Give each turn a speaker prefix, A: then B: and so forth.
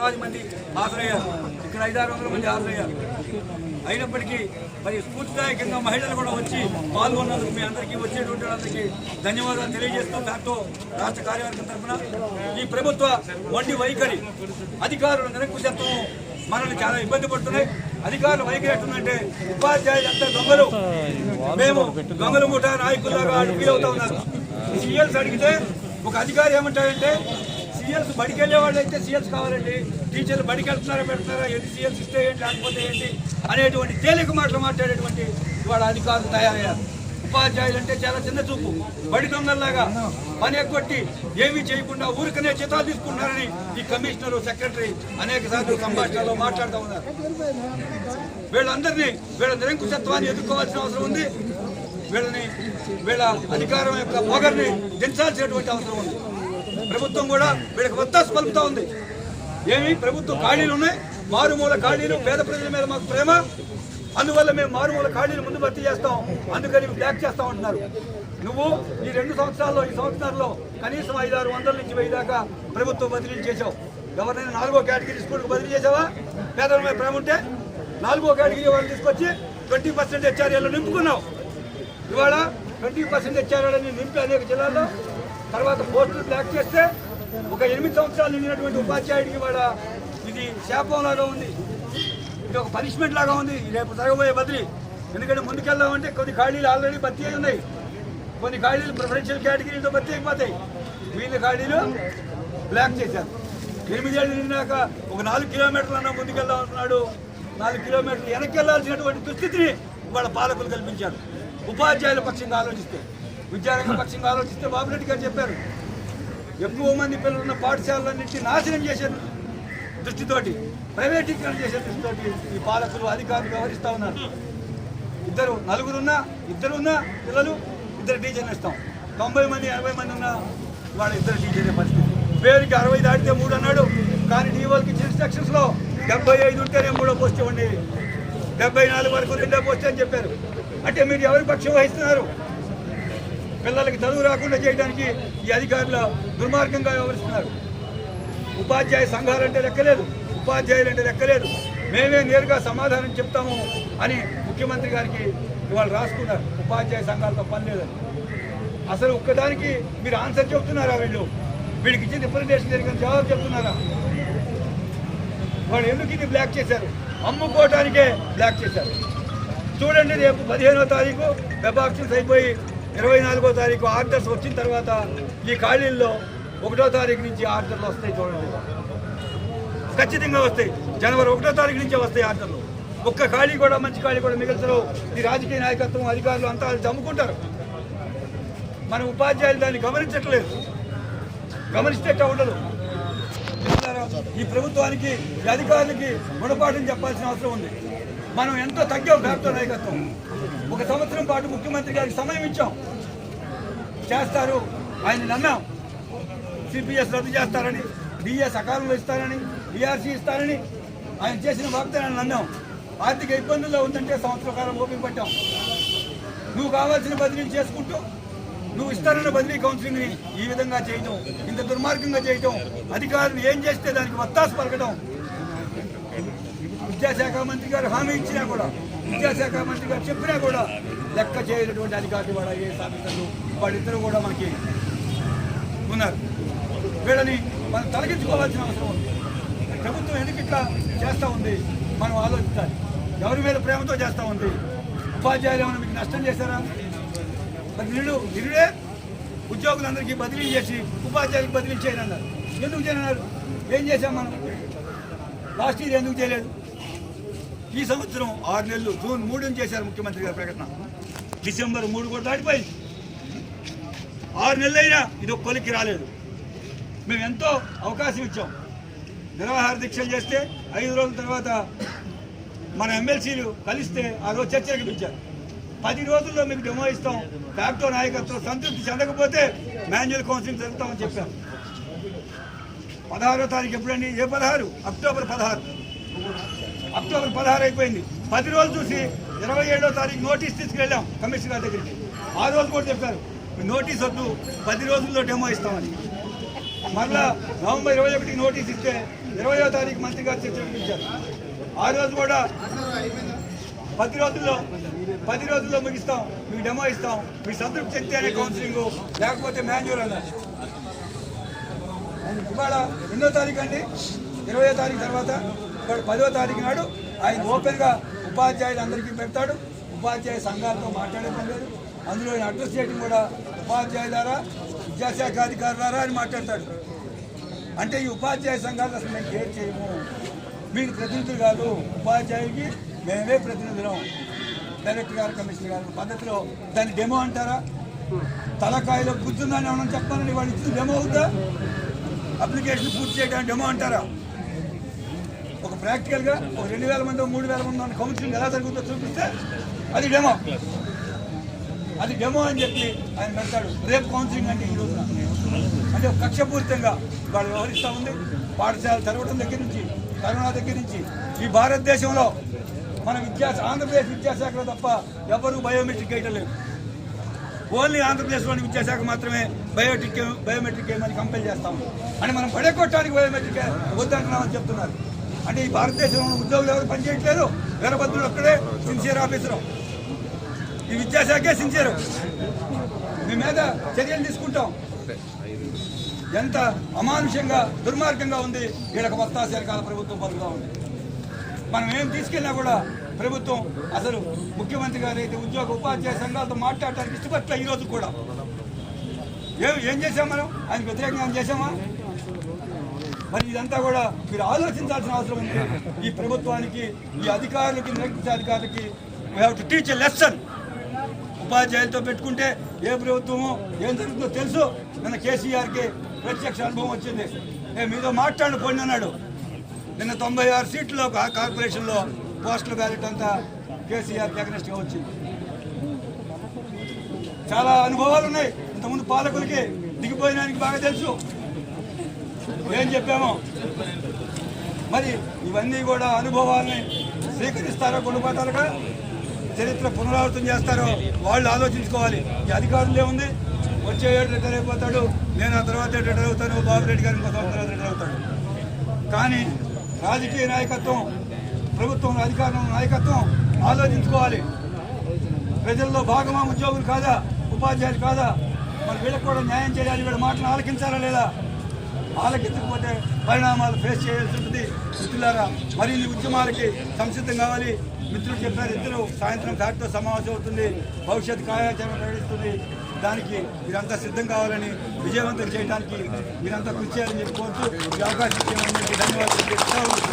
A: వేలాది మంది హాజరయ్యారు ఇక్కడ ఐదారు వందల మంది హాజరయ్యారు అయినప్పటికీ మరి స్ఫూర్తిదాయకంగా మహిళలు కూడా వచ్చి పాల్గొన్నందుకు మీ అందరికీ వచ్చేటువంటి వాళ్ళందరికీ ధన్యవాదాలు తెలియజేస్తూ దాంతో రాష్ట్ర కార్యవర్గం తరఫున ఈ ప్రభుత్వ వండి వైఖరి అధికారుల నిరంకుశత్వం మనల్ని చాలా ఇబ్బంది పడుతున్నాయి. అధికారులు వైఖరి ఎట్టుందంటే ఉపాధ్యాయులంతా దొంగలు. మేము దొంగలు ముఠా నాయకుల్లాగా ఫీల్ అవుతా ఉన్నారు సీఎల్స్ అడిగితే ఒక అధికారి ఏమంటాడంటే సీఎల్స్ బడికి వెళ్ళే వాళ్ళు అయితే సీఎల్స్ కావాలండి. టీచర్లు బడికి వెళ్తున్నారా పెడుతున్నారా ఎన్ని సీఎల్స్ ఇస్తే ఏంటి లేకపోతే ఏంటి అనేటువంటి తేలిక మాటలు మాట్లాడేటువంటి ఇవాళ అధికారులు తయారయ్యారు. ఉపాధ్యాయులు అంటే చాలా చిన్న చూపు. బడి దొంగల్లాగా పని ఎగ్గొట్టి ఏమీ చేయకుండా ఊరికనే చితాలు తీసుకుంటున్నారని ఈ కమిషనర్ సెక్రటరీ అనేక సార్లు సంభాషణలో మాట్లాడుతూ ఉన్నారు. వీళ్ళందరినీ వీళ్ళ నిరంకుశత్వాన్ని ఎదుర్కోవాల్సిన అవసరం ఉంది. వీళ్ళని వీళ్ళ అధికారం యొక్క పొగర్ని దించాల్సినటువంటి అవసరం ఉంది. ప్రభుత్వం కూడా వీళ్ళకి ఒత్తాసు స్పల్పుతా ఉంది. ఏమి? ప్రభుత్వం ఖాళీలు ఉన్నాయి. మారుమూల ఖాళీలు పేద ప్రజల మీద మాకు ప్రేమ. అందువల్ల మేము మారుమూల ఖాళీలు ముందు భర్తీ చేస్తాం. అందుకని బ్లాక్ చేస్తాం అంటున్నారు నువ్వు ఈ రెండు సంవత్సరాల్లో ఈ సంవత్సరాల్లో కనీసం ఐదారు వందల నుంచి వెయ్యి దాకా ప్రభుత్వం బదిలీలు చేసావు ఎవరినైనా నాలుగో కేటగిరీ స్కూల్కి బదిలీ చేసావా పేదల మీద ప్రేమ ఉంటే నాలుగో కేటగిరీ వాళ్ళు తీసుకొచ్చి ట్వంటీ పర్సెంట్ హెచ్ఆర్ఏలో నింపుకున్నావు. ఇవాళ ట్వంటీ పర్సెంట్ హెచ్ఆర్ఏలని నింపి అనేక జిల్లాల్లో తర్వాత పోస్టులు బ్లాక్ చేస్తే ఒక ఎనిమిది సంవత్సరాలు నిండినటువంటి ఉపాధ్యాయుడికి వాడ ఇది శాపం లాగా ఉంది. ఇది ఒక పనిష్మెంట్ లాగా ఉంది. రేపు జరగబోయే బదిలీ. ఎందుకంటే ముందుకెళ్దామంటే కొన్ని ఖాళీలు ఆల్రెడీ భర్తీ అయి ఉన్నాయి. కొన్ని ఖాళీలు ప్రిఫరెన్షియల్ కేటగిరీలతో భర్తీ అయిపోతాయి. వీళ్ళ ఖాళీలు బ్లాక్ చేశారు. ఎనిమిదేళ్ళు నిండినాక ఒక నాలుగు కిలోమీటర్లు అన్న ముందుకెళ్దాం అంటున్నాడు నాలుగు కిలోమీటర్లు వెనక్కి వెళ్ళాల్సినటువంటి దుస్థితిని వాళ్ళ పాలకులు కల్పించారు. ఉపాధ్యాయుల పక్షంగా ఆలోచిస్తే విద్యారంగ పక్షంగా ఆలోచిస్తే బాబురెడ్డి గారు చెప్పారు. ఎక్కువ మంది పిల్లలు ఉన్న పాఠశాలలన్నింటినీ నాశనం చేసే దృష్టితోటి ప్రైవేటీకరణ చేసే దృష్టితోటి ఈ పాలకులు అధికారులు వ్యవహరిస్తూ ఉన్నారు. ఇద్దరు నలుగురున్నా ఇద్దరున్నా పిల్లలు ఇద్దరు టీచర్లు ఇస్తాం. తొంభై మంది ఎనభై మంది ఉన్న వాళ్ళ ఇద్దరు టీచర్లే పరిస్థితి. పేరుకి అరవై దాటితే మూడు అన్నాడు. కానీ డీవోల్కి ఇచ్చిన ఇన్స్ట్రక్షన్స్లో డెబ్బై ఐదు ఉంటేనే మూడో పోస్ట్ ఇవ్వండి. డెబ్బై నాలుగు వరకు రెండో పోస్ట్ అని చెప్పారు. అంటే మీరు ఎవరి పక్షం వహిస్తున్నారు? పిల్లలకి చదువు రాకుండా చేయడానికి ఈ అధికారులు దుర్మార్గంగా వ్యవహరిస్తున్నారు. ఉపాధ్యాయ సంఘాలంటే లెక్కలేదు ఉపాధ్యాయులు అంటే లెక్కలేదు. మేమే నేరుగా సమాధానం చెప్తాము అని ముఖ్యమంత్రి గారికి ఇవాళ రాసుకున్నారు. ఉపాధ్యాయ సంఘాలతో పని లేదని. అసలు ఒక్కదానికి మీరు ఆన్సర్ చెప్తున్నారా వీళ్ళు? వీడికి ఇచ్చిన రిప్రజెంటేషన్ జరిగిన జవాబు చెప్తున్నారా వాళ్ళు ఎందుకు ఇది బ్లాక్ చేశారు? అమ్ముకోవటానికే బ్లాక్ చేశారు. చూడండి రేపు పదిహేనో తారీఖు వెబ్ ఆప్షన్స్ అయిపోయి ఇరవై నాలుగో తారీఖు ఆర్డర్స్ వచ్చిన తర్వాత ఈ ఖాళీల్లో ఒకటో తారీఖు నుంచి ఆర్డర్లు వస్తాయి చూడండి. ఖచ్చితంగా వస్తాయి. జనవరి ఒకటో తారీఖు నుంచే వస్తాయి ఆర్డర్లు. ఒక్క ఖాళీ కూడా మంచి ఖాళీ కూడా మిగల్చరు. ఈ రాజకీయ నాయకత్వం అధికారులు అంతా చమ్ముకుంటారు మన ఉపాధ్యాయులు దాన్ని గమనించట్లేదు. గమనిస్తే ఉండదు. ఈ ప్రభుత్వానికి అధికారులకి గుణపాఠం చెప్పాల్సిన అవసరం ఉంది. మనం ఎంతో తగ్గాం ప్రభుత్వ నాయకత్వం. ఒక సంవత్సరం పాటు ముఖ్యమంత్రి గారికి సమయం ఇచ్చాం. చేస్తారు. ఆయన నమ్మాం. సిపిఎస్ రద్దు చేస్తారని డిఎస్ సకాలంలో ఇస్తారని డిఆర్సీ ఇస్తారని ఆయన చేసిన వాగ్దానాన్ని నమ్మాం. ఆర్థిక ఇబ్బందుల్లో ఉందంటే సంవత్సర కాలం ఓపిక పట్టాం. నువ్వు కావాల్సిన బదిలీలు చేసుకుంటూ నువ్వు ఇస్తారన్న బదిలీ కౌన్సిలింగ్ని ఈ విధంగా చేయటం ఇంత దుర్మార్గంగా చేయటం అధికారులు ఏం చేస్తే దానికి వత్తాసు పలకడం విద్యాశాఖ మంత్రి గారు హామీ ఇచ్చినా కూడా విద్యాశాఖ మంత్రి గారు చెప్పినా కూడా లెక్క చేయనటువంటి అధికారులు కూడా ఏ సాధితులు వాళ్ళిద్దరూ కూడా మనకి ఉన్నారు. వీళ్ళని మనం తొలగించుకోవాల్సిన అవసరం ఉంది. ప్రభుత్వం ఎందుకు ఇట్లా చేస్తూ ఉంది? మనం ఆలోచించాలి. ఎవరి మీద ప్రేమతో చేస్తూ ఉంది? ఉపాధ్యాయులు ఏమైనా మీకు నష్టం చేశారా? మరి నిరుడు నిరుడే ఉద్యోగులందరికీ బదిలీ చేసి ఉపాధ్యాయులకు బదిలీ చేయనన్నారు. ఎందుకు చేయనన్నారు? ఏం చేశాం మనం? లాస్ట్ ఇయర్ ఎందుకు చేయలేదు? ఈ సంవత్సరం ఆరు నెలలు జూన్ మూడుని చేశారు ముఖ్యమంత్రి గారి ప్రకటన. డిసెంబర్ మూడు కూడా దాటిపోయింది. ఆరు నెలలైనా ఇది ఒక కొలిక్కి రాలేదు. మేము ఎంతో అవకాశం ఇచ్చాం. నిరాహార దీక్షలు చేస్తే ఐదు రోజుల తర్వాత మన ఎమ్మెల్సీలు కలిస్తే ఆ రోజు చర్చలకు పిలిచారు. పది రోజుల్లో మీకు డెమో ఇస్తాం. ఫ్యాక్టో నాయకత్వం సంతృప్తి చెందకపోతే మాన్యువల్ కౌన్సిలింగ్ జరుగుతామని చెప్పారు పదహారో తారీఖు ఎప్పుడండి? ఏ పదహారు? అక్టోబర్ పదహారు. అక్టోబర్ పదహారు అయిపోయింది. పది రోజులు చూసి ఇరవై ఏడో తారీఖు నోటీస్ తీసుకెళ్ళాం కమిషనర్ దగ్గరికి. ఆ రోజు కూడా చెప్పారు "మీ నోటీస్ వద్దు పది రోజుల్లో డెమో ఇస్తామని. మరలా నవంబర్ ఇరవై ఒకటికి నోటీస్ ఇస్తే ఇరవయో తారీఖు మంత్రి గారు చర్చించారు ఆ రోజు కూడా పది రోజుల్లో పది రోజుల్లో ముగిస్తాం మీకు డెమో ఇస్తాం మీ సంతృప్తి చెందితేనే కౌన్సిలింగ్ లేకపోతే మాన్యువల్ అన్నారు. ఇవాళ ఎన్నో తారీఖు అండి? ఇరవయో తారీఖు తర్వాత ఇవాళ పదో తారీఖు నాడు ఆయన ఓపెన్గా ఉపాధ్యాయులు అందరికీ పెడతాడు. ఉపాధ్యాయ సంఘాలతో మాట్లాడటం లేదు. అందులో ఆయన అడ్రస్ చేయడం కూడా ఉపాధ్యాయులారా విద్యాశాఖ అధికారులారా అని మాట్లాడతాడు. అంటే ఈ ఉపాధ్యాయ సంఘాలు అసలు మేము కేర్ చేయము? మీరు ప్రతినిధులు కాదు. ఉపాధ్యాయుడికి మేమే ప్రతినిధులం. డైరెక్టర్ గారు కమిషనర్ గారు పద్ధతిలో దాన్ని డెమో అంటారా? తలకాయలో కూర్చుందని ఏమన్నా చెప్పాలని వాళ్ళు ఇచ్చిన డెమో అవుతా అప్లికేషన్ పూర్తి చేయడానికి డెమో అంటారా? ఒక ప్రాక్టికల్గా ఒక రెండు వేల మంది మూడు వేల మంది ఉన్న కౌన్సిలింగ్ ఎలా జరుగుతుందో చూపిస్తే అది డెమో. అది డెమో అని చెప్పి ఆయన పెడతాడు. రేపు కౌన్సిలింగ్ అంటే ఈ రోజున. అంటే ఒక కక్షపూరితంగా వాళ్ళు వ్యవహరిస్తూ ఉంది. పాఠశాల తెరవడం దగ్గర నుంచి కరోనా దగ్గర నుంచి. ఈ భారతదేశంలో మన విద్యా ఆంధ్రప్రదేశ్ విద్యాశాఖలో తప్ప ఎవరు బయోమెట్రిక్ వేయటం లేదు ఓన్లీ ఆంధ్రప్రదేశ్లోని విద్యాశాఖ మాత్రమే బయోటిక్ బయోమెట్రిక్ ఏమని కంపెల్ చేస్తాం అని మనం పడగొట్టడానికి బయోమెట్రిక్ వద్దంటున్నామని చెప్తున్నారు. అంటే ఈ భారతదేశంలో ఉద్యోగులు ఎవరు పనిచేయట్లేదు? వీరభద్రుడు ఒక్కడే సిన్సియర్ ఆఫీసరు ఈ విద్యాశాఖే సిన్సియర్ మీ మీద చర్యలు తీసుకుంటాం. ఎంత అమానుషంగా దుర్మార్గంగా ఉంది. వీళ్ళకి వత్తాశాల ప్రభుత్వం పరుగుగా ఉంది. మనం ఏం తీసుకెళ్ళినా కూడా ప్రభుత్వం అసలు ముఖ్యమంత్రి గారు అయితే ఉద్యోగ ఉపాధ్యాయ సంఘాలతో మాట్లాడటానికి ఇష్టపట్ల ఈరోజు కూడా. ఏం ఏం చేసాం మనం? ఆయన వ్యతిరేకంగా చేశామా? చేసామా మరి ఇదంతా కూడా మీరు ఆలోచించాల్సిన అవసరం ఉంది. ఈ ప్రభుత్వానికి ఈ అధికారులకి నిరంకుశ అధికారులకి we have to teach a lesson ఉపాధ్యాయులతో పెట్టుకుంటే ఏ ప్రభుత్వమో ఏం జరుగుతుందో తెలుసు. నిన్న కేసీఆర్కి ప్రత్యక్ష అనుభవం వచ్చింది. ఏ మీతో మాట్లాడు అన్నాడు. నిన్న తొంభై ఆరు సీట్లు కార్పొరేషన్లో పోస్టల్ బ్యాలెట్ అంతా కేసీఆర్ అగ్నెస్ట్గా వచ్చింది. చాలా అనుభవాలు ఉన్నాయి. ఇంతకుముందు పాలకులకి దిగిపోయినానికి బాగా తెలుసు. ఏం చెప్పామో? మరి ఇవన్నీ కూడా అనుభవాల్ని స్వీకరిస్తారో గుణపాఠాలుగా చరిత్ర పునరావృతం చేస్తారో వాళ్ళు ఆలోచించుకోవాలి. ఈ అధికారులే ఉంది వచ్చే ఏడు రిటైర్ అయిపోతాడు. నేను ఆ తర్వాత రిటైర్ అవుతాను. బాబు రెడ్డి గారు ఇంకో సంవత్సరం తర్వాత రిటైర్ అవుతాడు. కానీ రాజకీయ నాయకత్వం ప్రభుత్వం అధికారం నాయకత్వం ఆలోచించుకోవాలి. ప్రజల్లో భాగమా ఉద్యోగులు కాదా ఉపాధ్యాయులు కాదా మరి వీళ్ళకి కూడా న్యాయం చేయాలి వీళ్ళ మాటను ఆలకించాలా లేదా? ఆలకించకపోతే పరిణామాలు ఫేస్ చేయాల్సి ఉంటుంది. మిత్రులారా మరిన్ని ఉద్యమాలకి సంసిద్ధం కావాలి. మిత్రులు చెప్పారు ఇద్దరు సాయంత్రం ఫ్యాక్టో సమావేశం అవుతుంది. భవిష్యత్ కార్యాచరణ ప్రకటిస్తుంది. దానికి మీరంతా సిద్ధం కావాలని విజయవంతం చేయడానికి మీరంతా కృషి చేయాలని చెప్పి కోరుతూ ఈ అవకాశం ధన్యవాదాలు.